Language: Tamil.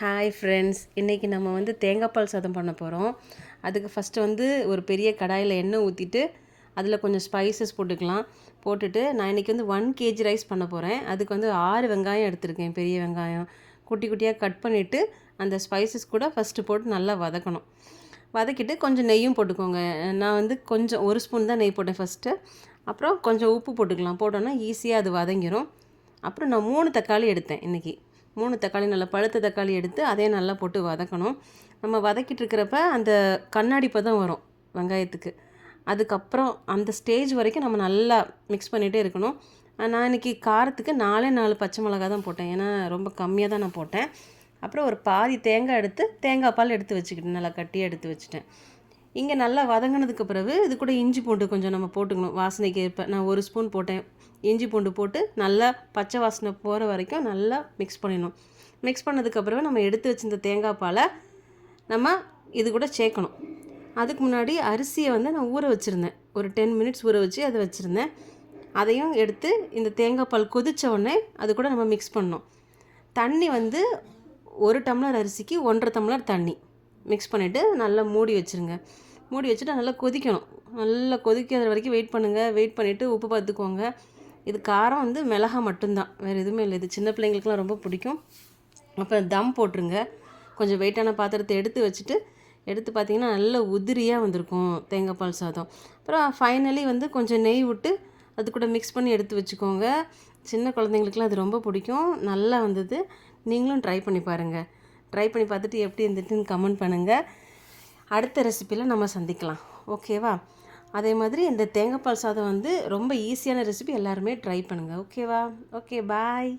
ஹாய் ஃப்ரெண்ட்ஸ் இன்றைக்கி நம்ம வந்து தேங்காய் பால் சாதம் பண்ண போகிறோம் அதுக்கு ஃபஸ்ட்டு வந்து ஒரு பெரிய கடாயில் எண்ணெய் ஊற்றிட்டு அதில் கொஞ்சம் ஸ்பைசஸ் போட்டுக்கலாம். போட்டுட்டு நான் இன்றைக்கி வந்து ஒன் கேஜி ரைஸ் பண்ண போகிறேன் அதுக்கு வந்து ஆறு வெங்காயம் எடுத்திருக்கேன் பெரிய வெங்காயம். குட்டி குட்டியாக கட் பண்ணிவிட்டு அந்த ஸ்பைசஸ் கூட ஃபஸ்ட்டு போட்டு நல்லா வதக்கணும். வதக்கிட்டு கொஞ்சம் நெய்யும் போட்டுக்கோங்க. நான் வந்து கொஞ்சம் ஒரு ஸ்பூன் தான் நெய் போட்டேன் ஃபஸ்ட்டு அப்புறம் கொஞ்சம் உப்பு போட்டுக்கலாம். போட்டோன்னா ஈஸியாக அது வதங்கிடும் அப்புறம் நான் மூணு தக்காளி எடுத்தேன் இன்றைக்கி மூணு தக்காளி நல்லா பழுத்த தக்காளி எடுத்து அதே நல்லா போட்டு வதக்கணும். நம்ம வதக்கிட்டு இருக்கிறப்ப அந்த கண்ணாடி பதம் வரும் வெங்காயத்துக்கு. அதுக்கப்புறம் அந்த ஸ்டேஜ் வரைக்கும் நம்ம நல்லா மிக்ஸ் பண்ணிகிட்டே இருக்கணும். நான் இன்றைக்கி காரத்துக்கு நாலே நாலு பச்சை மிளகா தான் போட்டேன். ஏன்னா ரொம்ப கம்மியாக தான் நான் போட்டேன். அப்புறம் ஒரு பாதி தேங்காய் எடுத்து தேங்காய் பால் எடுத்து வச்சுக்கிட்டேன். நல்லா கட்டியாக எடுத்து வச்சுட்டேன். இங்கே நல்லா வதங்கினதுக்கு பிறகு இது கூட இஞ்சி பூண்டு கொஞ்சம் நம்ம போட்டுக்கணும். வாசனைக்கு ஏற்ப. நான் ஒரு ஸ்பூன் போட்டேன். இஞ்சி பூண்டு போட்டு நல்லா பச்சை வாசனை போகிற வரைக்கும் நல்லா மிக்ஸ் பண்ணிடணும். மிக்ஸ் பண்ணதுக்கப்புறம் நம்ம எடுத்து வச்சிருந்த தேங்காய் பாலை நம்ம இது கூட சேர்க்கணும். அதுக்கு முன்னாடி அரிசியை வந்து நான் ஊற வச்சுருந்தேன். ஒரு டென் மினிட்ஸ் ஊற வச்சு அதை வச்சுருந்தேன். அதையும் எடுத்து இந்த தேங்காய் பால் கொதித்த உடனே அது கூட நம்ம மிக்ஸ் பண்ணோம் தண்ணி வந்து ஒரு டம்ளர் அரிசிக்கு ஒன்றரை டம்ளர் தண்ணி. மிக்ஸ் பண்ணிவிட்டு நல்லா மூடி வச்சுருங்க. மூடி வச்சுட்டு நல்லா கொதிக்கணும். நல்லா கொதிக்கிற வரைக்கும் வெயிட் பண்ணுங்கள் வெயிட் பண்ணிவிட்டு உப்பு பார்த்துக்கோங்க. இது காரம் வந்து மிளகா மட்டும்தான். வேறு எதுவுமே இல்லை. இது சின்ன பிள்ளைங்களுக்குலாம் ரொம்ப பிடிக்கும். அப்புறம் தம் போட்டுருங்க. கொஞ்சம் வெயிட்டான பாத்திரத்தை எடுத்து வச்சுட்டு எடுத்து பார்த்தீங்கன்னா நல்ல உதிரியாக வந்திருக்கும் தேங்காய் பால் சாதம். அப்புறம் ஃபைனலி வந்து கொஞ்சம் நெய் விட்டு அது கூட மிக்ஸ் பண்ணி எடுத்து வச்சுக்கோங்க. சின்ன குழந்தைங்களுக்குலாம் அது ரொம்ப பிடிக்கும். நல்லா வந்தது. நீங்களும் ட்ரை பண்ணி பாருங்கள் ட்ரை பண்ணி பார்த்துட்டு எப்படி இருந்துட்டுன்னு கமெண்ட் பண்ணுங்கள் அடுத்த ரெசிப்பியில் நம்ம சந்திக்கலாம். ஓகேவா அதே மாதிரி இந்த தேங்காய் பால் சாதம் வந்து ரொம்ப ஈஸியான ரெசிபி எல்லாருமே ட்ரை பண்ணுங்கள் ஓகேவா ஓகே பாய்